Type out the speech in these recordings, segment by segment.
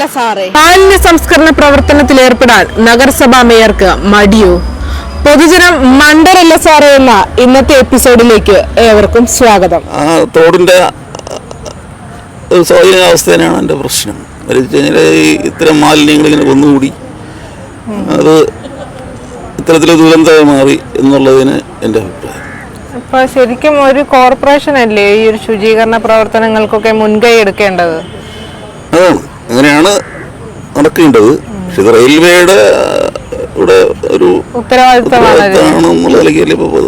അല്ല സാറേ. മാലിന്യ സംസ്കരണ പ്രവർത്തനത്തിൽ ഏർപ്പെടാൻ നഗരസഭാ മേയർക്ക് മടിയോ. പൊതുജനം മണ്ടരല്ല സാറേ എന്ന ഇന്നത്തെ എപ്പിസോഡിലേക്ക് ഏവർക്കും സ്വാഗതം. തോടിന്റെ തോടിന്റെ ഒരു തന്നെയാണ് എന്റെ പ്രശ്നം. എന്ന് വെച്ച് കഴിഞ്ഞാൽ ഈ ഇത്തരം മാലിന്യങ്ങൾ ഇങ്ങനെ വന്നുകൂടി. അത് ഇത്തരത്തിൽ ദുരന്തമായി മാറി എന്നുള്ളതിന് എന്റെ അഭിപ്രായം. അപ്പൊ ശരിക്കും ഒരു കോർപ്പറേഷൻ അല്ലേ ഈ ഒരു ശുചീകരണ പ്രവർത്തനങ്ങൾക്കൊക്കെ മുൻകൈ എടുക്കേണ്ടത്? അതാണ്. അങ്ങനെയാണ് നടക്കേണ്ടത്. പക്ഷെ ഇത് റെയിൽവേയുടെ ഇവിടെ ഒരു ഉത്തരവാദിത്തമാണ് നിലയ്ക്കല്ലേ ഇപ്പോൾ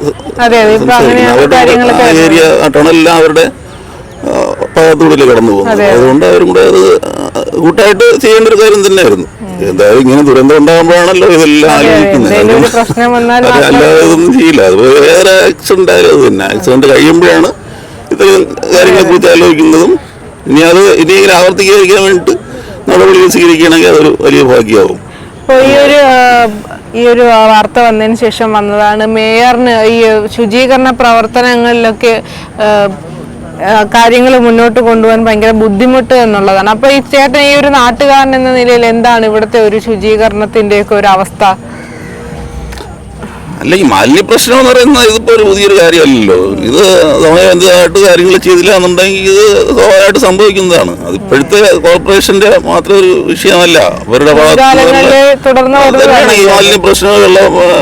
ഏരിയ ആ ടണലെല്ലാം അവരുടെ പാകത്തോടില്ല കടന്നു പോകുന്നത്. അതുകൊണ്ട് അവരും കൂടെ അത് കൂട്ടായിട്ട് ചെയ്യേണ്ട ഒരു കാര്യം തന്നെയായിരുന്നു. എന്തായാലും ഇങ്ങനെ ദുരന്തം ഉണ്ടാകുമ്പോഴാണല്ലോ ഇതെല്ലാം ആലോചിക്കുന്നത്. അല്ലാതെ ഇതൊന്നും ചെയ്യില്ല. അത് വേറെ ആക്സിഡന്റ് ആയാലും അത് തന്നെ. ആക്സിഡന്റ് കഴിയുമ്പോഴാണ് ഇത്തരം കാര്യങ്ങളെ കുറിച്ച് ആലോചിക്കുന്നതും. ഇനി അത് ഇനി ഇങ്ങനെ ആവർത്തിക്കാതിരിക്കാൻ വേണ്ടിയിട്ട് നടപടികൾ സ്വീകരിക്കുകയാണെങ്കിൽ അതൊരു വലിയ ഭാഗ്യമാവും. ഇപ്പൊ ഈ ഒരു വാർത്ത വന്നതിന് ശേഷം വന്നതാണ് മേയറിന് ഈ ശുചീകരണ പ്രവർത്തനങ്ങളിലൊക്കെ കാര്യങ്ങൾ മുന്നോട്ട് കൊണ്ടുപോകാൻ ഭയങ്കര ബുദ്ധിമുട്ട് എന്നുള്ളതാണ്. അപ്പൊ ഈ ചേട്ടൻ ഈ ഒരു നാട്ടുകാരൻ എന്ന നിലയിൽ എന്താണ് ഇവിടുത്തെ ഒരു ശുചീകരണത്തിന്റെ ഒക്കെ ഒരു അവസ്ഥ? അല്ല ഈ മാലിന്യ പ്രശ്നം എന്ന് പറയുന്നത് ഇതിപ്പോ ഒരു പുതിയൊരു കാര്യമല്ലല്ലോ. ഇത് സമയബന്ധിതമായിട്ട് കാര്യങ്ങൾ ചെയ്തില്ല എന്നുണ്ടെങ്കിൽ ഇത് സ്വാഭാവികമായിട്ട് സംഭവിക്കുന്നതാണ്. അത് ഇപ്പോഴത്തെ കോർപ്പറേഷന്റെ മാത്രം ഒരു വിഷയമല്ല. അവരുടെ ഭാഗത്തുനിന്ന് ഈ മാലിന്യ പ്രശ്നം വെള്ള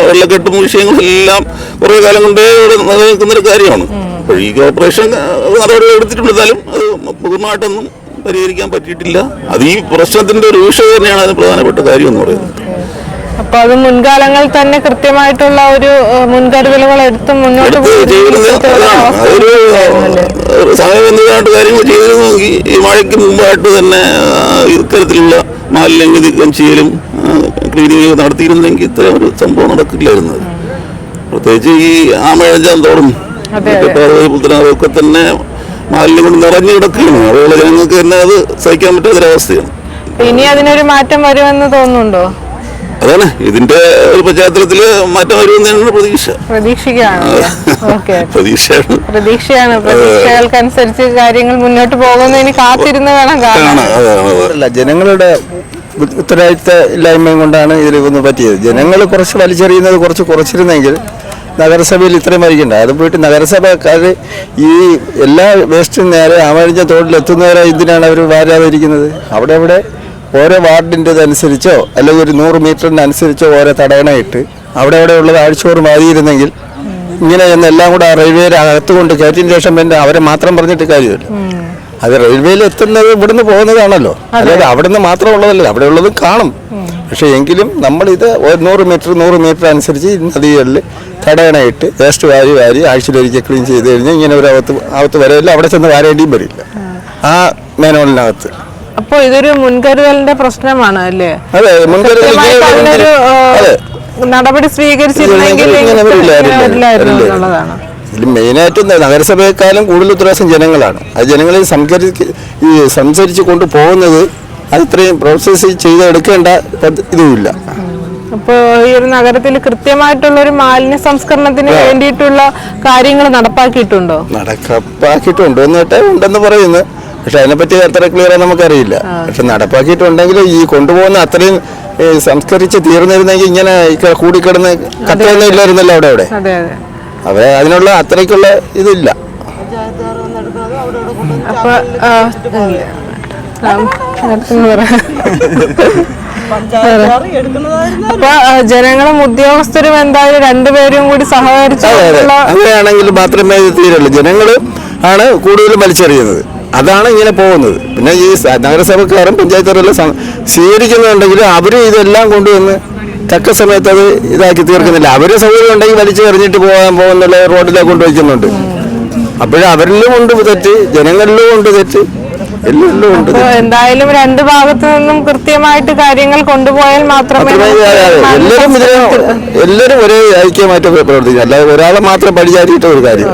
വെള്ളക്കെട്ടും വിഷയങ്ങളും എല്ലാം കുറെ കാലം കൊണ്ടേ നിലനിൽക്കുന്ന ഒരു കാര്യമാണ്. അപ്പോൾ ഈ കോർപ്പറേഷൻ നടപടികൾ എടുത്തിട്ടുണ്ടെങ്കിലും അത് പൂർണമായിട്ടൊന്നും പരിഹരിക്കാൻ പറ്റിയിട്ടില്ല. അത് ഈ പ്രശ്നത്തിന്റെ ഒരു വിഷയം തന്നെയാണ് അതിന് പ്രധാനപ്പെട്ട കാര്യം എന്ന് പറയുന്നത്. അപ്പൊ അത് മുൻകാലങ്ങളിൽ തന്നെ കൃത്യമായിട്ടുള്ള ഒരു മുൻകരുതലുകൾ എടുത്ത് മുന്നോട്ട് കാര്യങ്ങൾ ചെയ്തിരുന്നെങ്കിൽ ഈ മഴയ്ക്ക് മുമ്പായിട്ട് തന്നെ ആ, ഇത്തരത്തിലുള്ള മാലിന്യങ്ങൾ നീക്കം ചെയ്യലും ക്ലീനിങ് നടത്തിയിരുന്നെങ്കിൽ ഇത്തരം ഒരു സംഭവം നടക്കില്ലായിരുന്നു. പ്രത്യേകിച്ച് ഈ ആമഴഞ്ചാൻ തോറും ഒക്കെ തന്നെ മാലിന്യം കൊണ്ട് നിറഞ്ഞു കിടക്കുകയാണ്. അതുപോലെ ജനങ്ങൾക്ക് തന്നെ അത് സഹിക്കാൻ പറ്റാത്തൊരവസ്ഥയാണ്. ഇനി അതിനൊരു മാറ്റം വരുമെന്ന് തോന്നുന്നുണ്ടോ? അതാണ്. ഇതിന്റെ ഒരു പശ്ചാത്തലത്തിൽ മാറ്റം വരുമെന്നാണ് പ്രതീക്ഷ. പ്രതീക്ഷയാണ്. പ്രതീക്ഷയാണ്. പ്രതീക്ഷകൾക്കനുസരിച്ച് കാര്യങ്ങൾ മുന്നോട്ട് പോകുന്നതിന് കാത്തിരുന്ന് വേണം കാണാൻ. ജനങ്ങളുടെ ഉത്തരവാദിത്ത ഇല്ലായ്മയും കൊണ്ടാണ് ഇതിൽ ഒന്ന് പറ്റിയത്. ജനങ്ങൾ കുറച്ച് വലിച്ചെറിയുന്നത് കുറച്ച് കുറച്ചിരുന്നെങ്കിൽ നഗരസഭയിൽ ഇത്രയും വരികണ്ട അത് പോയിട്ട് നഗരസഭക്കാർ ഈ എല്ലാ വേസ്റ്റും നേരെ ആമഴിഞ്ഞ തോട്ടിലെത്തുന്നവരെ എന്തിനാണ് അവർ വാരാതിരിക്കുന്നത്? അവിടെ അവിടെ ഓരോ വാർഡിന്റെതനുസരിച്ചോ അല്ലെങ്കിൽ ഒരു നൂറ് മീറ്ററിനനുസരിച്ചോ ഓരോ തടയണയിട്ട് അവിടെ അവിടെ ഉള്ളത് ആഴ്ചയോറും മാറിയിരുന്നെങ്കിൽ ഇങ്ങനെ എന്ന് എല്ലാം കൂടെ ആ റെയിൽവേയുടെ അകത്ത് കൊണ്ട് കയറ്റിന് ശേഷം പിന്നെ അവരെ മാത്രം പറഞ്ഞിട്ട് കാര്യമില്ല. അത് റെയിൽവേയിൽ എത്തുന്നത് ഇവിടുന്ന് പോകുന്നതാണല്ലോ. അതായത് അവിടുന്ന് മാത്രം ഉള്ളതല്ല അവിടെ ഉള്ളതും കാണും. പക്ഷെ എങ്കിലും നമ്മളിത് നൂറ് മീറ്റർ നൂറ് മീറ്റർ അനുസരിച്ച് ഈ നദികളിൽ തടയണയിട്ട് വേസ്റ്റ് വാരി വാരി ആഴ്ചയിലൊരിക്കൽ ക്ലീൻ ചെയ്ത് കഴിഞ്ഞാൽ ഇങ്ങനെ ഒരു അകത്ത് അകത്ത് വരവില്ല അവിടെ ചെന്ന് വാരേണ്ടിയും വരില്ല. ആ. മേനോളിനകത്ത് അപ്പൊ ഇതൊരു മുൻകരുതലിന്റെ പ്രശ്നമാണ് അല്ലേ? അതെ അതിനൊരു നടപടി സ്വീകരിച്ചിരുന്നെങ്കിൽ വരില്ലായിരുന്നു. എന്നുള്ളതാണ്. ഇതിൽ മെയിനായിട്ടും നഗരസഭയെക്കാളും കൂടുതൽ ഉത്തരവാദിത്വം ജനങ്ങളാണ്. അത് ജനങ്ങളിൽ സംസ്കരിച്ച് ഈ സംസാരിച്ച് കൊണ്ട് പോകുന്നത് അത് ഇത്രയും പ്രോസസ്സ് ചെയ്തെടുക്കേണ്ട ഇതുമില്ല. അപ്പോൾ ഈ ഒരു നഗരത്തിൽ കൃത്യമായിട്ടുള്ള ഒരു മാലിന്യ സംസ്കരണത്തിന് വേണ്ടിയിട്ടുള്ള കാര്യങ്ങൾ നടപ്പാക്കിയിട്ടുണ്ടോ? നടപ്പാക്കിയിട്ടുണ്ടോ എന്നിട്ട് ഉണ്ടെന്ന് പറയുന്നു. പക്ഷെ അതിനെപ്പറ്റി അത്ര ക്ലിയർ നമുക്കറിയില്ല. പക്ഷെ നടപ്പാക്കിയിട്ടുണ്ടെങ്കിൽ ഈ കൊണ്ടുപോകുന്ന അത്രയും സംസ്കരിച്ച് തീർന്നിരുന്നെങ്കിൽ ഇങ്ങനെ കൂടിക്കിടന്ന് കത്തുകയൊന്നും ഇല്ലായിരുന്നല്ലോ അവിടെ അവിടെ. അവരെ അതെ. അവ അതിനുള്ള അത്രയ്ക്കുള്ള ഇതില്ല. അപ്പൊ ജനങ്ങളും ഉദ്യോഗസ്ഥരും എന്തായാലും രണ്ടുപേരും കൂടി സഹകരിച്ചു അങ്ങനെയാണെങ്കിൽ മാത്രമേ തീരുള്ളൂ. ജനങ്ങൾ ആണ് കൂടുതലും വലിച്ചെറിയുന്നത്. അതാണ് ഇങ്ങനെ പോകുന്നത്. പിന്നെ ഈ നഗരസഭക്കാരും പഞ്ചായത്തുകാരെല്ലാം സ്വീകരിക്കുന്നുണ്ടെങ്കിൽ അവരും ഇതെല്ലാം കൊണ്ടുവന്ന് തക്ക സമയത്ത് അത് ഇതാക്കി തീർക്കുന്നില്ല. അവർ സൗകര്യം ഉണ്ടെങ്കിൽ വലിച്ചു എറിഞ്ഞിട്ട് പോകാൻ പോകുന്നുള്ള റോഡിലേക്ക് കൊണ്ടുവയ്ക്കുന്നുണ്ട് അപ്പോഴും അവരിലും ഉണ്ട് തെറ്റ് ജനങ്ങളിലും ഉണ്ട് തെറ്റ് എന്തായാലും രണ്ട് ഭാഗത്തു നിന്നും കൃത്യമായിട്ട് കാര്യങ്ങൾ കൊണ്ടുപോയാൽ മാത്രമേ എല്ലാവരും ഒരേ ഐക്യമായിട്ട് പ്രവർത്തിക്കും അല്ലാതെ ഒരാളെ മാത്രം പടിചാരിയിട്ട് ഒരു കാര്യം.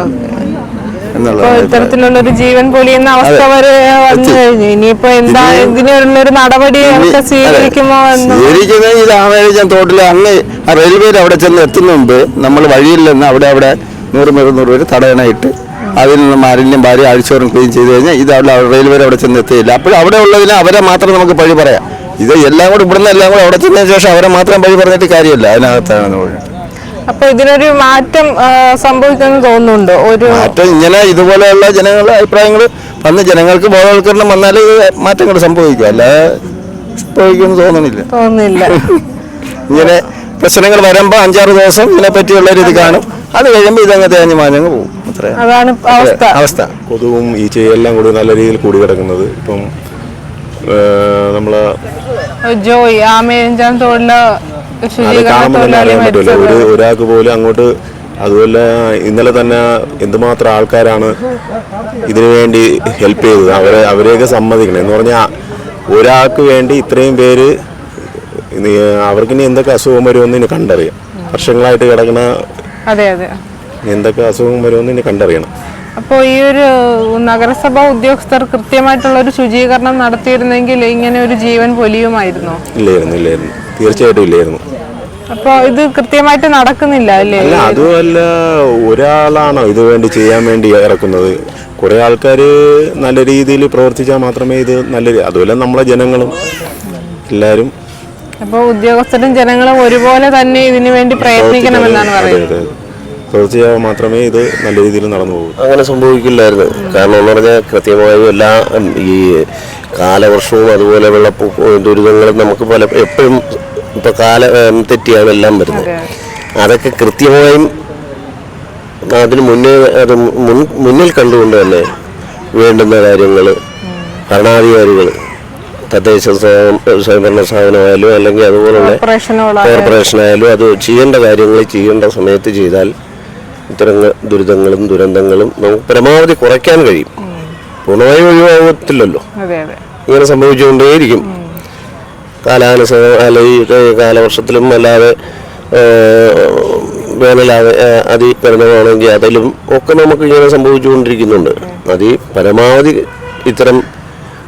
ഇത്തരത്തിലുള്ള ഒരു ജീവൻ പൊലിയുന്ന അവസ്ഥ വരെ വന്നു കഴിഞ്ഞു ഇനിയിപ്പോ എന്താ ഇതിനുള്ളൊരു ഇതിനുള്ള ഒരു നടപടി സ്വീകരിക്കുമോ എന്ന്. സ്വീകരിക്കുന്നത് ഇത് ആമേഴിച്ചാൻ തോട്ടിൽ അങ്ങ് ആ റെയിൽവേയിൽ അവിടെ ചെന്ന് എത്തുന്ന മുമ്പ് നമ്മൾ വഴിയിൽ നിന്ന് അവിടെ അവിടെ നൂറ് മീറ്റർ നൂറ് പേര് തടയണയിട്ട് അതിൽ നിന്ന് മാലിന്യം ഭാര്യ അഴിച്ചോറും ക്ലീൻ ചെയ്ത് കഴിഞ്ഞാൽ ഇത് അവിടെ റെയിൽവേ അവിടെ ചെന്ന് എത്തിയില്ല. അപ്പോൾ അവിടെ ഉള്ളതിന് അവരെ മാത്രം നമുക്ക് പഴി പറയാം. ഇത് എല്ലാം കൂടെ ഇവിടുന്ന് എല്ലാം കൂടെ അവിടെ ചെന്നതിന് ശേഷം അവരെ മാത്രം പഴി പറഞ്ഞിട്ട് കാര്യമില്ല. അതിനകത്താണ് അപ്പൊ ഇതിനൊരു മാറ്റം സംഭവിക്കുന്നു സംഭവിക്കുമെന്ന് തോന്നുന്നുണ്ടോ? ഒരു മാറ്റം ഇങ്ങനെ ഇതുപോലെയുള്ള ജനങ്ങളുടെ അഭിപ്രായങ്ങൾ വന്ന് ജനങ്ങൾക്ക് ബോധവൽക്കരണം വന്നാൽ ഇത് മാറ്റങ്ങൾ സംഭവിക്കും അല്ലാതെ സംഭവിക്കുമെന്ന് തോന്നണില്ല തോന്നുന്നില്ല. ഇങ്ങനെ പ്രശ്നങ്ങൾ വരുമ്പോൾ അഞ്ചാറ് ദിവസം ഇതിനെ പറ്റിയുള്ള ഒരു ഇത് കാണും. അത് കഴിയുമ്പോൾ ഇതങ്ങ് തേഞ്ഞ് മാഞ്ഞങ്ങ് പോകും. അതാണ് അവസ്ഥ. അവസ്ഥ. കൊതുകും ഈച്ചയും എല്ലാം കൂടി നല്ല രീതിയിൽ കൂടി കിടക്കുന്നത് ഇപ്പം നമ്മളെ ജോയി ആമേഞ്ചാൻ തൊഴില അത് കാണുമ്പോൾ തന്നെ അറിയാൻ പറ്റില്ല ഒരു ഒരാൾക്ക് പോലും അങ്ങോട്ട് അതുപോലെ ഇന്നലെ തന്നെ എന്തുമാത്രം ആൾക്കാരാണ് ഇതിനു വേണ്ടി ഹെൽപ്പ് ചെയ്തത്. അവരെ അവരെയൊക്കെ സമ്മതിക്കണം. എന്ന് പറഞ്ഞാൽ ഒരാൾക്ക് വേണ്ടി ഇത്രയും പേര് ഇനി അവർക്കിനി എന്തൊക്കെ അസുഖം വരുമെന്ന് ഇനി കണ്ടറിയാം. വർഷങ്ങളായിട്ട് കിടക്കുന്ന അതെ അതെ. എന്തൊക്കെ അസുഖം വരുമെന്ന് ഇനി കണ്ടറിയണം. അപ്പോൾ ഈ ഒരു നഗരസഭാ ഉദ്യോഗസ്ഥർ കൃത്യമായിട്ടുള്ള ഒരു ശുചീകരണം നടത്തിയിരുന്നെങ്കിൽ ഇങ്ങനെ ഒരു ജീവൻ പൊലിയുമായിരുന്നോ? ഇല്ലായിരുന്നു ഇല്ലായിരുന്നു. തീർച്ചയായിട്ടും ഇല്ലായിരുന്നു. അപ്പോൾ ഇത് കൃത്യമായിട്ട് നടക്കുന്നില്ല അല്ലേ? അല്ല അതുമല്ല ഒരാളാണോ ഇത് വേണ്ടി ചെയ്യാൻ വേണ്ടി ഇറക്കുന്നത്? കുറെ ആൾക്കാർ നല്ല രീതിയിൽ പ്രവർത്തിച്ചാൽ മാത്രമേ ഇത് നല്ല അതുപോലെ നമ്മളെ ജനങ്ങളും എല്ലാവരും. അപ്പോൾ ഉദ്യോഗസ്ഥരും ജനങ്ങളും ഒരുപോലെ തന്നെ ഇതിനു വേണ്ടി പ്രയത്നിക്കണമെന്നാണ് പറയുന്നത്. പ്രവർത്തിച്ചാൽ മാത്രമേ ഇത് നല്ല രീതിയിൽ നടന്നു പോകും. അങ്ങനെ സംഭവിക്കില്ലായിരുന്നു. കാരണം എന്ന് പറഞ്ഞാൽ കൃത്യമായും എല്ലാ ഈ കാലവർഷവും അതുപോലെ വെള്ളപ്പൊക്ക ദുരിതങ്ങളും നമുക്ക് പല എപ്പോഴും ഇപ്പൊ കാല തെറ്റിയാണ് എല്ലാം വരുന്നത്. അതൊക്കെ കൃത്യമായും അതിന് മുന്നേ അത് മുൻ മുന്നിൽ കണ്ടുകൊണ്ട് തന്നെ വേണ്ടുന്ന കാര്യങ്ങൾ ഭരണാധികാരികൾ തദ്ദേശ സ്വയം- സ്വയംഭരണ സ്ഥാപനമായാലും അല്ലെങ്കിൽ അതുപോലുള്ള കോർപ്പറേഷനായാലും അത് ചെയ്യേണ്ട കാര്യങ്ങൾ ചെയ്യേണ്ട സമയത്ത് ചെയ്താൽ ഇത്തരം ദുരിതങ്ങളും ദുരന്തങ്ങളും നമുക്ക് പരമാവധി കുറയ്ക്കാൻ കഴിയും. പൂർണമായും ഒഴിവാകത്തില്ലല്ലോ. ഇങ്ങനെ സംഭവിച്ചുകൊണ്ടേയിരിക്കും. കാലാനുസൃതം അല്ല ഈ കാലവർഷത്തിലും അല്ലാതെ വേനലാതെ അതി അതികഠിനമാണെങ്കിൽ അതിലും ഒക്കെ നമുക്ക് ഇങ്ങനെ സംഭവിച്ചുകൊണ്ടിരിക്കുന്നുണ്ട്. അതി പരമാവധി ഇത്തരം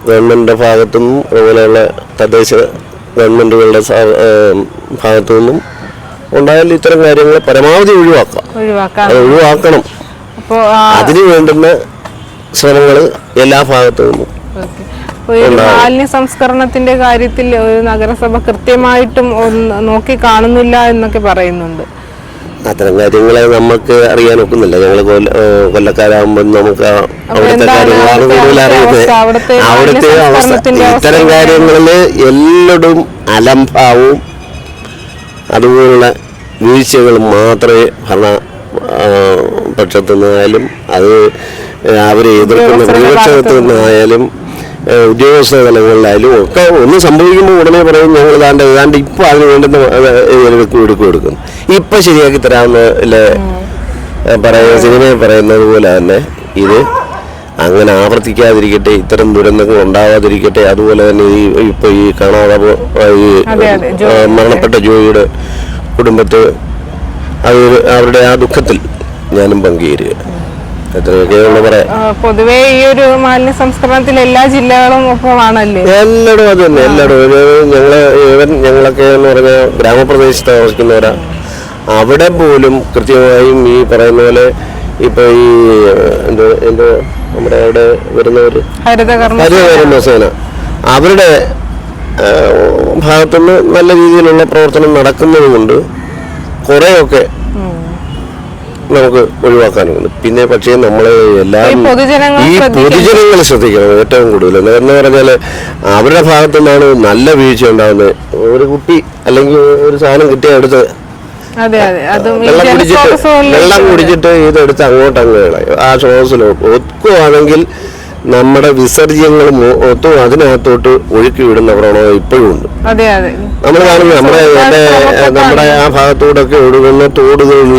ഗവൺമെന്റിന്റെ ഭാഗത്തുനിന്നും അതുപോലെയുള്ള തദ്ദേശ ഗവൺമെന്റുകളുടെ ഭാഗത്തു നിന്നും ഉണ്ടായാൽ ഇത്തരം കാര്യങ്ങൾ പരമാവധി ഒഴിവാക്കാം. അത് ഒഴിവാക്കണം. അപ്പോൾ അതിന് വേണ്ടുന്ന ശ്രമങ്ങൾ എല്ലാ ഭാഗത്തു നിന്നും ഒരു മാലിന്യ സംസ്കരണത്തിന്റെ കാര്യത്തിൽ ഒരു നഗരസഭ കൃത്യമായിട്ടും നോക്കി കാണുന്നില്ല എന്നൊക്കെ പറയുന്നുണ്ട്. അത്തരം കാര്യങ്ങളെ നമുക്ക് അറിയാൻ ഒക്കുന്നില്ല ഞങ്ങൾ കൊല്ലക്കാരാകുമ്പോൾ നമുക്ക് അവിടുത്തെ കാര്യങ്ങളാണ് കൂടുതൽ അറിയുന്നത്? അവിടുത്തെ അവസ്ഥ. ഇത്തരം കാര്യങ്ങളിൽ എല്ലടും അലംഭാവവും അതുപോലുള്ള വീഴ്ചകൾ മാത്രമേ ഭരണ പക്ഷത്തു നിന്നായാലും അത് അവരെ എതിർക്കുന്ന പ്രതിപക്ഷത്തു നിന്നായാലും ഉദ്യോഗസ്ഥ തലങ്ങളിലായാലും ഒക്കെ ഒന്ന് സംഭവിക്കുമ്പോൾ ഉടനെ പറയും ഞങ്ങൾ ഇതാണ്ട് ഏതാണ്ട് ഇപ്പൊ അതിന് വേണ്ടുന്ന എടുക്കും എടുക്കും എടുക്കും. ഇപ്പൊ ശരിയാക്കി തരാമെന്ന് അല്ലേ പറയുന്ന സിനിമയിൽ പറയുന്നത് പോലെ തന്നെ ഇത് അങ്ങനെ ആവർത്തിക്കാതിരിക്കട്ടെ ഇത്തരം ദുരന്തങ്ങൾ ഉണ്ടാവാതിരിക്കട്ടെ അതുപോലെ തന്നെ ഈ ഇപ്പൊ ഈ കാണാതെ ഈ മരണപ്പെട്ട ജോയിയുടെ കുടുംബത്തെ അവർ അവരുടെ ആ ദുഃഖത്തിൽ ഞാനും പങ്കുചേരുക പൊതുവേ ഈ ഒരു മാലിന്യ സംസ്കരണത്തിൽ എല്ലാ ജില്ലകളും ഒപ്പമാണല്ലേ? എല്ലായിടും അത് തന്നെ എല്ലായിടും ഞങ്ങൾ ഇവൻ ഞങ്ങളൊക്കെ എന്ന് പറഞ്ഞ ഗ്രാമപ്രദേശത്ത് താമസിക്കുന്നവരാ. അവിടെ പോലും കൃത്യമായും ഈ പറയുന്ന പോലെ ഇപ്പൊ ഈ എന്തോ എന്തോ നമ്മുടെ അവിടെ വരുന്നവര്? ഹരിതകർമ്മ ഹരിതകർമ്മ സേന അവരുടെ ഭാഗത്തുനിന്ന് നല്ല രീതിയിലുള്ള പ്രവർത്തനം നടക്കുന്നത് കൊണ്ട് കുറേയൊക്കെ നമുക്ക് ഒഴിവാക്കാനുണ്ട് പിന്നെ പക്ഷേ നമ്മളെ എല്ലാവരും ഈ പൊതുജനങ്ങൾ ശ്രദ്ധിക്കണം. ഏറ്റവും കൂടുതൽ. എന്ന് പറഞ്ഞാൽ അവരുടെ ഭാഗത്തു നിന്നാണ് നല്ല വീഴ്ച ഉണ്ടാകുന്നത് ഒരു കുട്ടി അല്ലെങ്കിൽ ഒരു സാധനം കിട്ടിയ എടുത്ത് വെള്ളം കുടിച്ചിട്ട് വെള്ളം കുടിച്ചിട്ട് ഇതെടുത്ത് അങ്ങോട്ട് അങ്ങ് കളയും. ആ ശ്വാസത്തിലോട്ട് ഒത്തുവാണെങ്കിൽ നമ്മുടെ വിസർജ്യങ്ങൾ ഒത്തും അതിനകത്തോട്ട് ഒഴുക്കി വിടുന്ന പ്രവണത ഇപ്പോഴും ഉണ്ട്. നമ്മൾ കാണുന്നത് നമ്മുടെ എന്റെ നമ്മുടെ ആ ഭാഗത്തൂടൊക്കെ ഒഴുകുന്ന തോടുകളിൽ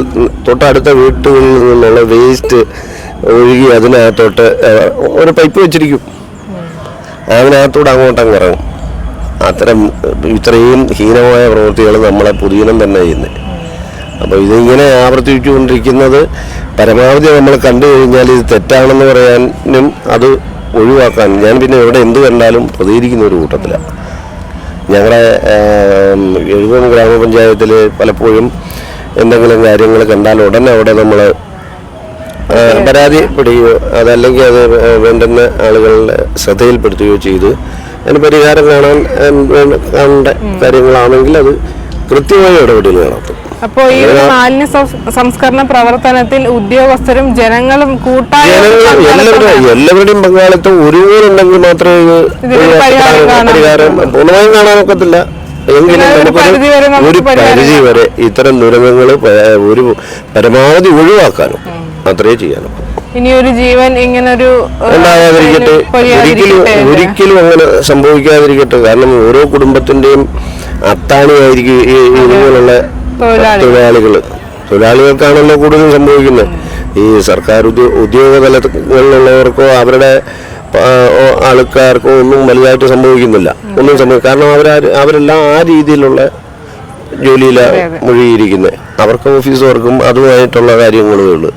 തൊട്ടടുത്ത വീട്ടുകളിൽ നിന്നുള്ള വേസ്റ്റ് ഒഴുകി അതിനകത്തോട്ട് ഒരു പൈപ്പ് വെച്ചിരിക്കും. അതിനകത്തോട് അങ്ങോട്ടങ്ങ് ഇറങ്ങും. അത്തരം ഇത്രയും ഹീനമായ പ്രവൃത്തികൾ നമ്മളെ പുതിയനം തന്നെ ചെയ്യുന്നത് അപ്പോൾ ഇതിങ്ങനെ ആവർത്തിച്ചുകൊണ്ടിരിക്കുന്നത് പരമാവധി നമ്മൾ കണ്ടു കഴിഞ്ഞാൽ ഇത് തെറ്റാണെന്ന് പറയാനും അത് ഒഴിവാക്കാൻ ഞാൻ പിന്നെ എവിടെ എന്ത് കണ്ടാലും പ്രതികരിക്കുന്ന ഒരു കൂട്ടത്തിലാണ്. ഞങ്ങളുടെ എഴുപത് ഗ്രാമപഞ്ചായത്തിൽ പലപ്പോഴും എന്തെങ്കിലും കാര്യങ്ങൾ കണ്ടാൽ ഉടനെ അവിടെ നമ്മൾ പരാതിപ്പെടുകയോ അതല്ലെങ്കിൽ അത് വേണ്ടുന്ന ആളുകളുടെ ശ്രദ്ധയിൽപ്പെടുത്തുകയോ ചെയ്ത് അതിന് പരിഹാരം കാണാൻ വേണ്ട കാണേണ്ട കാര്യങ്ങളാണെങ്കിൽ അത് കൃത്യമായ ഇടപെടൽ നടത്തും അപ്പോ ഈ ഒരു മാലിന്യ സംസ്കരണ പ്രവർത്തനത്തിൽ ഉദ്യോഗസ്ഥരും ജനങ്ങളും കൂട്ടായ ഒരു പങ്കാളിത്തം എല്ലാവരും എല്ലാവരുടെയും പങ്കാളിത്തം ഒരുപോലെ ഉണ്ടെങ്കിൽ മാത്രമേ ഇത് പരിഹാരം പൂർണമായും കാണാൻ ഒക്കത്തില്ല. എങ്കിലും ഒരു നമുക്കൊരു പരിധി വരെ ഒരു പരിഹാരം പരിധി വരെ ഇത്തരം ദുരന്തങ്ങൾ ഒരു പരമാവധി ഒഴിവാക്കാനും അത്രേ ചെയ്യാനും ഇനി ഒരു ജീവൻ ഇങ്ങനൊരു ഏഹ്, ഉണ്ടാകാതിരിക്കട്ടെ. ഒരിക്കലും ഒരിക്കലും അങ്ങനെ സംഭവിക്കാതിരിക്കട്ടെ. കാരണം ഓരോ കുടുംബത്തിന്റെയും അത്താണിയായിരിക്കും ഈ ഈ ഇതുപോലുള്ള തൊഴിലാളികൾ. തൊഴിലാളികൾ. തൊഴിലാളികൾക്കാണല്ലോ കൂടുതൽ സംഭവിക്കുന്നത്. ഈ സർക്കാർ ഉദ്യോ ഉദ്യോഗ തലങ്ങളിലുള്ളവർക്കോ അവരുടെ ആൾക്കാർക്കോ ഒന്നും വലുതായിട്ട് സംഭവിക്കുന്നില്ല. ഒന്നും സംഭവിക്കും കാരണം അവർ അവരെല്ലാം ആ രീതിയിലുള്ള ജോലിയിലാണ് മുഴുകിയിരിക്കുന്നത് അവർക്ക് ഓഫീസ് വർക്കും അതുമായിട്ടുള്ള കാര്യങ്ങളേ ഉള്ളൂ.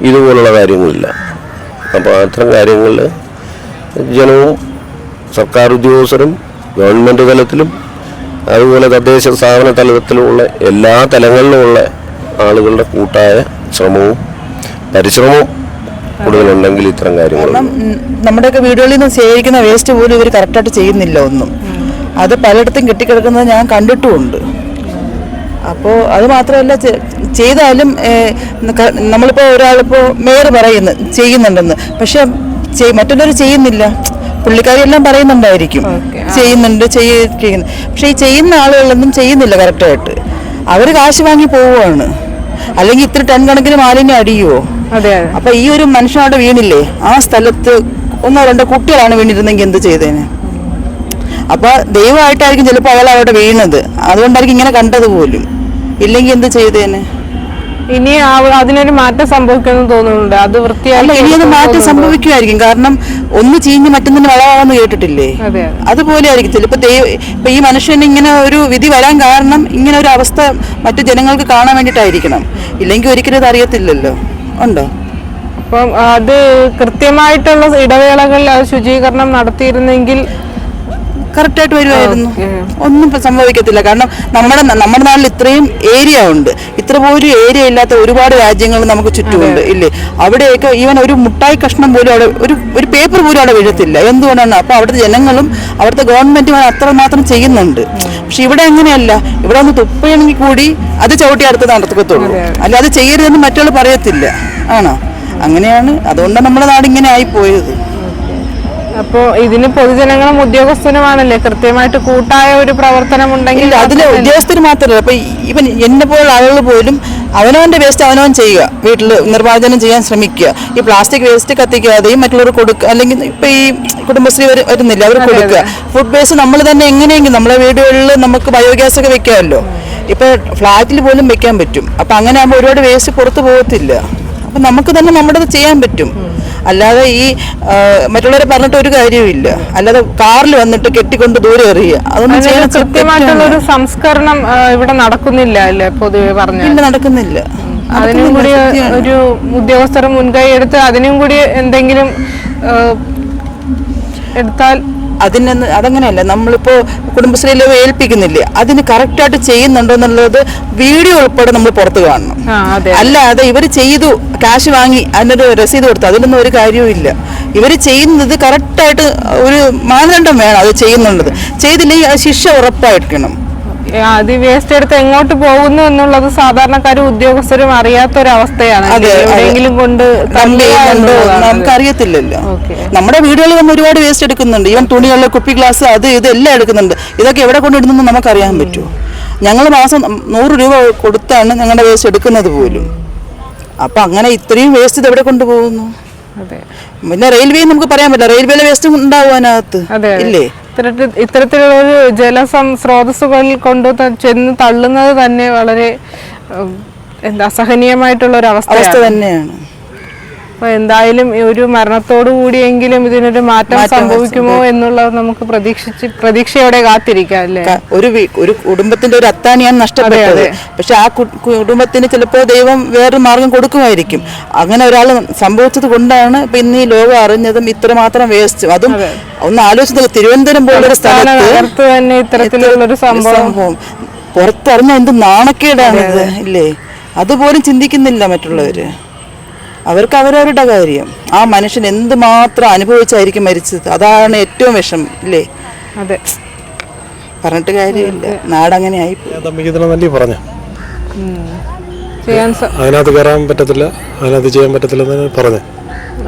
ഇതുപോലുള്ള കാര്യങ്ങളില്ല. അപ്പോൾ അത്തരം കാര്യങ്ങളിൽ ജനവും സർക്കാർ ഉദ്യോഗസ്ഥരും ഗവൺമെന്റ് തലത്തിലും അതുപോലെ തദ്ദേശ സ്ഥാപന തലത്തിലുള്ള എല്ലാ തലങ്ങളിലുമുള്ള ആളുകളുടെ കൂട്ടായ ശ്രമവും പരിശ്രമവും കൂടുതലുണ്ടെങ്കിൽ ഇത്തരം കാര്യങ്ങൾ നമ്മുടെയൊക്കെ വീടുകളിൽ നിന്ന് ശേഖരിക്കുന്ന വേസ്റ്റ് പോലും ഇവർ കറക്റ്റായിട്ട് ചെയ്യുന്നില്ല ഒന്നും. അത് പലയിടത്തും കെട്ടിക്കിടക്കുന്നത് ഞാൻ കണ്ടിട്ടുമുണ്ട്. അപ്പോൾ അത് മാത്രമല്ല ചെയ്താലും നമ്മളിപ്പോൾ ഒരാളിപ്പോൾ മേയർ പറയുന്നു ചെയ്യുന്നുണ്ടെന്ന്. പക്ഷെ മറ്റുള്ളവർ ചെയ്യുന്നില്ല. പുള്ളിക്കാരി എല്ലാം പറയുന്നുണ്ടായിരിക്കും ചെയ്യുന്നുണ്ട് ചെയ്യുന്നു പക്ഷെ ഈ ചെയ്യുന്ന ആളുകളൊന്നും ചെയ്യുന്നില്ല കറക്റ്റായിട്ട്. അവർ കാശ് വാങ്ങി പോവുകയാണ്. അല്ലെങ്കിൽ ഇത്ര ടൺ കണക്കിന് മാലിന്യം അടിയോ അപ്പൊ ഈ ഒരു മനുഷ്യൻ അവിടെ വീണില്ലേ? ആ സ്ഥലത്ത് ഒന്നോ രണ്ടോ കുട്ടികളാണ് വീണിരുന്നെങ്കിൽ എന്ത് ചെയ്തേനെ? അപ്പൊ ദൈവമായിട്ടായിരിക്കും ചിലപ്പോൾ അയാൾ അവിടെ വീണത്. അതുകൊണ്ടായിരിക്കും ഇങ്ങനെ കണ്ടത് പോലും. ഇല്ലെങ്കിൽ എന്ത് ചെയ്തേനെ? ഇനി അതിനൊരു മാറ്റം സംഭവിക്കുമെന്ന് തോന്നുന്നുണ്ട്. അത് വൃത്തിയായി ഇനി അത് മാറ്റം സംഭവിക്കുമായിരിക്കും. കാരണം ഒന്ന് ചീഞ്ഞ് മറ്റൊന്നിന് വളമാണെന്ന് കേട്ടിട്ടില്ലേ? അതെ. അതുപോലെ ആയിരിക്കും ഇപ്പൊ ഇപ്പൊ ഈ മനുഷ്യന് ഇങ്ങനെ ഒരു വിധി വരാൻ കാരണം ഇങ്ങനെ ഒരു അവസ്ഥ മറ്റു ജനങ്ങൾക്ക് കാണാൻ വേണ്ടിയിട്ടായിരിക്കണം. ഇല്ലെങ്കിൽ ഒരിക്കലും ഇത് അറിയത്തില്ലല്ലോ. ഉണ്ടോ? അപ്പം അത് കൃത്യമായിട്ടുള്ള ഇടവേളകളിൽ അത് ശുചീകരണം നടത്തിയിരുന്നെങ്കിൽ കറക്റ്റായിട്ട് വരുമായിരുന്നു ഒന്നും ഇപ്പൊ സംഭവിക്കത്തില്ല. കാരണം നമ്മുടെ നമ്മുടെ നാട്ടിൽ ഇത്രയും ഏരിയ ഉണ്ട്. ഇത്ര പോലും ഏരിയ ഇല്ലാത്ത ഒരുപാട് രാജ്യങ്ങൾ നമുക്ക് ചുറ്റുമുണ്ട്. ഇല്ലേ? അവിടെയൊക്കെ ഈവൻ ഒരു മുട്ടായി കഷ്ണം പോലും അവിടെ ഒരു ഒരു പേപ്പർ പോലും അവിടെ വീഴത്തില്ല. എന്തുകൊണ്ടാണ്? അപ്പോൾ അവിടുത്തെ ജനങ്ങളും അവിടുത്തെ ഗവൺമെന്റും അത്രമാത്രം ചെയ്യുന്നുണ്ട്. പക്ഷെ ഇവിടെ അങ്ങനെയല്ല. ഇവിടെ ഒന്ന് തുപ്പയാണെങ്കിൽ കൂടി അത് ചവിട്ടി അടുത്ത് നടത്തത്തുള്ളൂ അല്ലാതെ ചെയ്യരുതെന്ന് മറ്റുള്ള പറയത്തില്ല. ആണോ? അങ്ങനെയാണ്. അതുകൊണ്ടാണ് നമ്മുടെ നാട് ഇങ്ങനെ ആയിപ്പോയത്. അപ്പോ ഇതിന് പൊതുജനങ്ങളും ഉദ്യോഗസ്ഥനുമാണല്ലേ? കൃത്യമായിട്ട് കൂട്ടായ ഒരു പ്രവർത്തനം ഉണ്ടെങ്കിൽ അതിലെ ഉദ്യോഗസ്ഥർ മാത്രമല്ല. അപ്പൊ ഇവൻ എന്നെ പോലുള്ള ആളുകൾ പോലും അവനവന്റെ വേസ്റ്റ് അവനവൻ ചെയ്യുക. വീട്ടിൽ നിർമ്മാർജനം ചെയ്യാൻ ശ്രമിക്കുക. ഈ പ്ലാസ്റ്റിക് വേസ്റ്റ് കത്തിക്കാതെയും മറ്റുള്ളവർ കൊടുക്കുക അല്ലെങ്കിൽ ഇപ്പൊ ഈ കുടുംബശ്രീ വരുന്നില്ല? അവർ കൊടുക്കുക. ഫുഡ് വേസ്റ്റ് നമ്മൾ തന്നെ എങ്ങനെയെങ്കിലും നമ്മളെ വീടുകളിൽ നമുക്ക് ബയോഗ്യാസ് ഒക്കെ വെക്കാമല്ലോ. ഇപ്പൊ ഫ്ലാറ്റിൽ പോലും വെക്കാൻ പറ്റും. അപ്പൊ അങ്ങനെ ആകുമ്പോൾ ഒരുപാട് വേസ്റ്റ് പുറത്തു പോകത്തില്ല. അപ്പൊ നമുക്ക് തന്നെ നമ്മുടെ ചെയ്യാൻ പറ്റും. അല്ലാതെ ഈ മറ്റുള്ളവരെ പറഞ്ഞിട്ട് ഒരു കാര്യവുമില്ല അല്ലാതെ കാറിൽ വന്നിട്ട് കെട്ടിക്കൊണ്ട് ദൂരെ എറിയുക. അതൊന്നും ചെയ്യാൻ കൃത്യമായിട്ടുള്ള ഒരു സംസ്കരണം ഇവിടെ നടക്കുന്നില്ല അല്ലേ പൊതുവെ പറഞ്ഞു ഇല്ല നടക്കുന്നില്ല. അതിനും കൂടി ഒരു ഉദ്യോഗസ്ഥർ മുൻകൈ എടുത്ത് അതിനും കൂടി എന്തെങ്കിലും എടുത്താൽ അതിനൊന്ന് അതങ്ങനെയല്ല നമ്മളിപ്പോൾ കുടുംബശ്രീയിൽ ഏൽപ്പിക്കുന്നില്ലേ അതിന് കറക്റ്റായിട്ട് ചെയ്യുന്നുണ്ടോ എന്നുള്ളത് വീഡിയോ ഉൾപ്പെടെ നമ്മൾ പുറത്ത് കാണണം. അതെ അല്ലാതെ ഇവർ ചെയ്തു ക്യാഷ് വാങ്ങി അതിനൊരു രസീത് കൊടുത്തു അതിനൊന്നും ഒരു കാര്യവും ഇല്ല. ഇവർ ചെയ്യുന്നത് കറക്റ്റായിട്ട് ഒരു മാനദണ്ഡം വേണം അത് ചെയ്യുന്നുള്ളത്. ചെയ്തില്ലെങ്കിൽ ശിക്ഷ ഉറപ്പായിരിക്കണം. അത് വേസ്റ്റ് എടുത്ത് എങ്ങോട്ട് പോകുന്നു എന്നുള്ളത് സാധാരണക്കാരും ഉദ്യോഗസ്ഥരും അറിയാത്ത ഒരു അവസ്ഥയാണ് അതെ, അതെ. എവിടെയെങ്കിലും കൊണ്ട് കമ്പ് തള്ളുക നമുക്ക് അറിയത്തില്ലല്ലോ നമ്മുടെ വീടുകളിൽ നമ്മൾ ഒരുപാട് വേസ്റ്റ് എടുക്കുന്നുണ്ട്. ഈവൻ തുണികളിലെ കുപ്പി ഗ്ലാസ് അത് ഇത് എല്ലാം എടുക്കുന്നുണ്ട്. ഇതൊക്കെ എവിടെ കൊണ്ടിടുന്നു നമുക്കറിയാൻ പറ്റുമോ? ഞങ്ങൾ മാസം നൂറ് രൂപ കൊടുത്താണ് ഞങ്ങളുടെ വേസ്റ്റ് എടുക്കുന്നത് പോലും. അപ്പൊ അങ്ങനെ ഇത്രയും വേസ്റ്റ് ഇത് എവിടെ കൊണ്ടുപോകുന്നു പിന്നെ റെയിൽവേ നമുക്ക് പറയാൻ പറ്റില്ല. റെയിൽവേയിലെ വേസ്റ്റ് ഉണ്ടാവും അതിനകത്ത്. ഇല്ലേ? ഇത്തരത്തിലുള്ള ഒരു ജലസം സ്രോതസ്സുകളിൽ കൊണ്ട് ചെന്ന് തള്ളുന്നത് തന്നെ വളരെ എന്താ അസഹനീയമായിട്ടുള്ള ഒരു അവസ്ഥ തന്നെയാണ്. അപ്പൊ എന്തായാലും ഒരു മരണത്തോടു കൂടിയെങ്കിലും ഇതിനൊരു മാറ്റം സംഭവിക്കുമോ എന്നുള്ളത് നമുക്ക് പ്രതീക്ഷിച്ച് പ്രതീക്ഷയോടെ കാത്തിരിക്കാം അല്ലേ? ഒരു ഒരു കുടുംബത്തിന്റെ ഒരു അത്താണിയാണ് നഷ്ടപ്പെട്ടത്. പക്ഷെ ആ കുടുംബത്തിന് ചിലപ്പോൾ ദൈവം വേറൊരു മാർഗം കൊടുക്കുമായിരിക്കും. അങ്ങനെ ഒരാൾ സംഭവിച്ചത് കൊണ്ടാണ് ഇപ്പൊ ഇന്ന് ഈ ലോകം അറിഞ്ഞതും ഇത്രമാത്രം വേസ്റ്റ്. അതും ഒന്ന് ആലോചിച്ചത് തിരുവനന്തപുരം പോലൊരു സ്ഥലത്ത് ഒരു തന്നെ ഇത്തരത്തിലുള്ളൊരു സംഭവം. പുറത്തറിഞ്ഞ എന്ത് നാണക്കേടാണിത് ഇല്ലേ? അതുപോലും ചിന്തിക്കുന്നില്ല മറ്റുള്ളവര്. അവർക്ക് അവരവരുടെ കാര്യം. ആ മനുഷ്യൻ എന്തുമാത്രം അനുഭവിച്ചായിരിക്കും മരിച്ചത്? അതാണ് ഏറ്റവും വിഷം ഇല്ലേ? അതെ. പറഞ്ഞിട്ട് കാര്യമില്ല. നാടങ്ങനെ ആയിപ്പോയി. തമ്മിക്കുന്നല്ലേ പറഞ്ഞു. അതിനകത്ത് കയറാൻ പറ്റത്തില്ല അതിനകത്ത് ചെയ്യാൻ പറ്റത്തില്ല പറഞ്ഞു.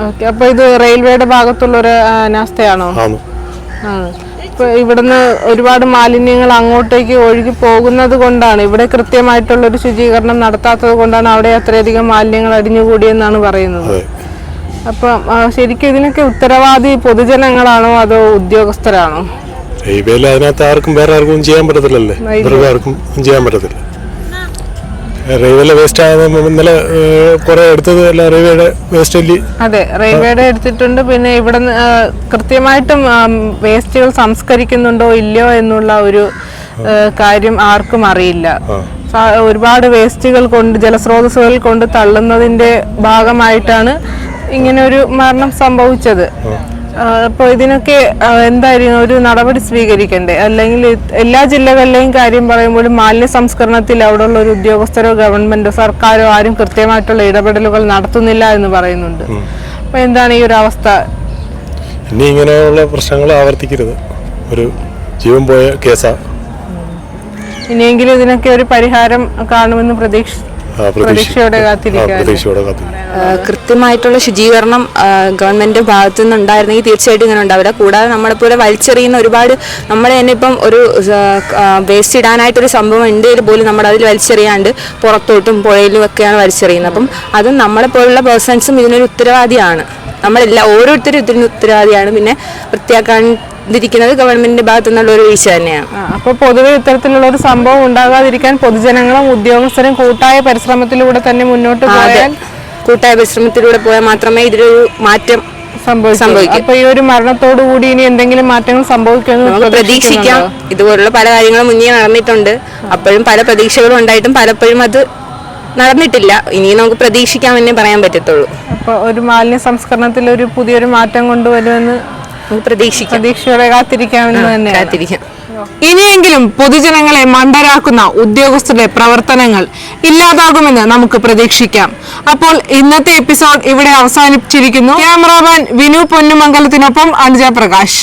ഓക്കെ. അപ്പൊ ഇത് റെയിൽവേയുടെ ഭാഗത്തുള്ള ഒരു അനാസ്ഥയാണോ ആണ്. ഇപ്പൊ ഇവിടുന്ന് ഒരുപാട് മാലിന്യങ്ങൾ അങ്ങോട്ടേക്ക് ഒഴുകി പോകുന്നത് കൊണ്ടാണ്. ഇവിടെ കൃത്യമായിട്ടുള്ള ഒരു ശുചീകരണം നടത്താത്തത് കൊണ്ടാണ് അവിടെ അത്രയധികം മാലിന്യങ്ങൾ അടിഞ്ഞുകൂടിയെന്നാണ് പറയുന്നത്. അപ്പം ശരിക്കും ഇതിനൊക്കെ ഉത്തരവാദി പൊതുജനങ്ങളാണോ അതോ ഉദ്യോഗസ്ഥരാണോ? അതിനകത്ത് ആർക്കും വേറെ ആർക്കും ചെയ്യാൻ പറ്റത്തില്ലല്ലേ? ആർക്കും ചെയ്യാൻ പറ്റത്തില്ല. റെയിൽവേയിലെ വേസ്റ്റ് ആണ് ഇന്നലെ കുറെ എടുത്തത് അല്ല റെയിൽവേയുടെ വേസ്റ്റ് അല്ലി അതെ റെയിൽവേയുടെ എടുത്തിട്ടുണ്ട്. പിന്നെ ഇവിടെ കൃത്യമായിട്ടും വേസ്റ്റുകൾ സംസ്കരിക്കുന്നുണ്ടോ ഇല്ലയോ എന്നുള്ള ഒരു കാര്യം ആർക്കും അറിയില്ല. ഒരുപാട് വേസ്റ്റുകൾ കൊണ്ട് ജലസ്രോതസ്സുകൾ കൊണ്ട് തള്ളുന്നതിന്റെ ഭാഗമായിട്ടാണ് ഇങ്ങനെ ഒരു മരണം സംഭവിച്ചത്. അപ്പോൾ ഇതിനൊക്കെ എന്തായിരുന്നു ഒരു നടപടി സ്വീകരിക്കണ്ടേ? അല്ലെങ്കിൽ എല്ലാ ജില്ലകളിലെയും കാര്യം പറയുമ്പോഴും മാലിന്യ സംസ്കരണത്തിൽ അവിടെയുള്ള ഒരു ഉദ്യോഗസ്ഥരോ ഗവൺമെന്റോ സർക്കാരോ ആരും കൃത്യമായിട്ടുള്ള ഇടപെടലുകൾ നടത്തുന്നില്ല എന്ന് പറയുന്നുണ്ട്. അപ്പൊ എന്താണ് ഈ ഒരു അവസ്ഥ? ഇനി ഇങ്ങനെയുള്ള പ്രശ്നങ്ങൾ ആവർത്തിക്കരുത്. ഒരു ജീവൻ പോയ കേസാ. ഇനിയെങ്കിലും ഇതിനൊക്കെ ഒരു പരിഹാരം കാണുമെന്ന് പ്രതീക്ഷ പ്രതീക്ഷയോടെ കാത്തിരിക്കാം. കൃത്യമായിട്ടുള്ള ശുചീകരണം ഗവൺമെന്റ് ഭാഗത്തു നിന്നുണ്ടായിരുന്നെങ്കിൽ തീർച്ചയായിട്ടും ഇങ്ങനെ ഉണ്ടാവില്ല. കൂടാതെ നമ്മളെപ്പോലെ വലിച്ചെറിയുന്ന ഒരുപാട് നമ്മൾ തന്നെ ഇപ്പം ഒരു വേസ്റ്റ് ഇടാനായിട്ടൊരു സംഭവം ഉണ്ടെങ്കിൽ പോലും നമ്മൾ അതിൽ വലിച്ചെറിയാണ്ട് പുറത്തോട്ടും പുഴയിലും ഒക്കെയാണ് വലിച്ചെറിയുന്നത്. അപ്പം അത് നമ്മളെപ്പോലുള്ള പേഴ്സൺസും ഇതിനൊരു ഉത്തരവാദിയാണ്. നമ്മളെല്ലാം ഓരോരുത്തരും ഇതിന് ഉത്തരവാദിയാണ്. പിന്നെ വൃത്തിയാക്കാൻ ഇരിക്കുന്നത് ഗവൺമെന്റിന്റെ ഭാഗത്തു നിന്നുള്ള ഒരു വീഴ്ച തന്നെയാണ്. അപ്പോൾ അപ്പൊ പൊതുവെ ഇത്തരത്തിലുള്ള ഒരു സംഭവം ഉണ്ടാകാതിരിക്കാൻ പൊതുജനങ്ങളും ഉദ്യോഗസ്ഥരും കൂട്ടായ പരിശ്രമത്തിലൂടെ തന്നെ മുന്നോട്ട് പോയാൽ കൂട്ടായ പരിശ്രമത്തിലൂടെ പോയാൽ മാത്രമേ ഇതിലൊരു മാറ്റം സംഭവിക്കും. അപ്പൊ ഈ ഒരു മരണത്തോടു കൂടി ഇനി എന്തെങ്കിലും മാറ്റങ്ങൾ സംഭവിക്കുമെന്ന് പ്രതീക്ഷിക്കാം? ഇതുപോലുള്ള പല കാര്യങ്ങളും മുന്നേ നടന്നിട്ടുണ്ട്. അപ്പോഴും പല പ്രതീക്ഷകളും ഉണ്ടായിട്ടും പലപ്പോഴും അത് നടന്നിട്ടില്ല. ഇനി നമുക്ക് പ്രതീക്ഷിക്കാം എന്നേ പറയാൻ പറ്റത്തുള്ളൂ. അപ്പൊ ഒരു മാലിന്യ സംസ്കരണത്തിൽ ഒരു പുതിയൊരു മാറ്റം കൊണ്ടുവരുമെന്ന് പ്രതീക്ഷിക്കാം. പ്രതീക്ഷയോടെ കാത്തിരിക്കാമെന്ന് തന്നെ കാത്തിരിക്കാം. ഇനിയെങ്കിലും പൊതുജനങ്ങളെ മണ്ടരാക്കുന്ന ഉദ്യോഗസ്ഥരുടെ പ്രവർത്തനങ്ങൾ ഇല്ലാതാകുമെന്ന് നമുക്ക് പ്രതീക്ഷിക്കാം. അപ്പോൾ ഇന്നത്തെ എപ്പിസോഡ് ഇവിടെ അവസാനിച്ചിരിക്കുന്നു ക്യാമറാമാൻ വിനു പൊന്നുമംഗലത്തിനൊപ്പം അനുജ പ്രകാശ്.